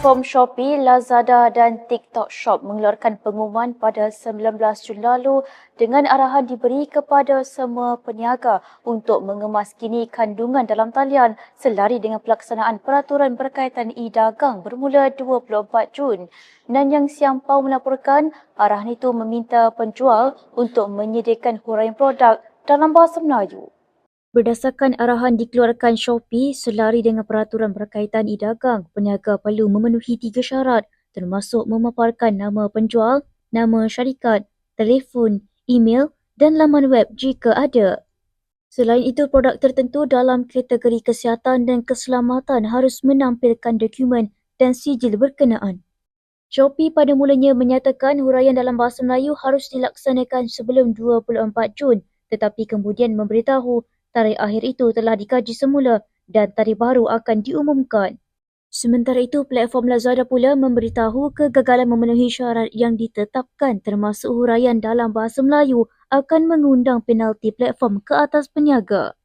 Platform Shopee, Lazada dan TikTok Shop mengeluarkan pengumuman pada 19 Jun lalu dengan arahan diberi kepada semua peniaga untuk mengemaskini kandungan dalam talian selari dengan pelaksanaan peraturan berkaitan e-dagang bermula 24 Jun. Nanyang Siampau melaporkan arahan itu meminta penjual untuk menyediakan huraian produk dalam bahasa Melayu. Berdasarkan arahan dikeluarkan Shopee selari dengan peraturan berkaitan e-dagang, peniaga perlu memenuhi tiga syarat termasuk memaparkan nama penjual, nama syarikat, telefon, email dan laman web jika ada. Selain itu, produk tertentu dalam kategori kesihatan dan keselamatan harus menampilkan dokumen dan sijil berkenaan. Shopee pada mulanya menyatakan huraian dalam bahasa Melayu harus dilaksanakan sebelum 24 Jun tetapi kemudian memberitahu tarikh akhir itu telah dikaji semula dan tarikh baru akan diumumkan. Sementara itu, platform Lazada pula memberitahu kegagalan memenuhi syarat yang ditetapkan termasuk huraian dalam bahasa Melayu akan mengundang penalti platform ke atas peniaga.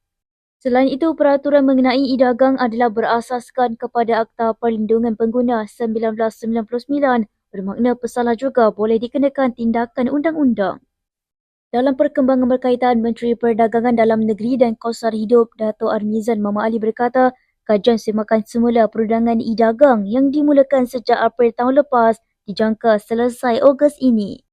Selain itu, peraturan mengenai e-dagang adalah berasaskan kepada Akta Perlindungan Pengguna 1999 bermakna pesalah juga boleh dikenakan tindakan undang-undang. Dalam perkembangan berkaitan Menteri Perdagangan Dalam Negeri dan Kosar Hidup Dato' Armizan Mama Ali berkata, kajian semakan semula perundangan e-dagang yang dimulakan sejak April tahun lepas dijangka selesai Ogos ini.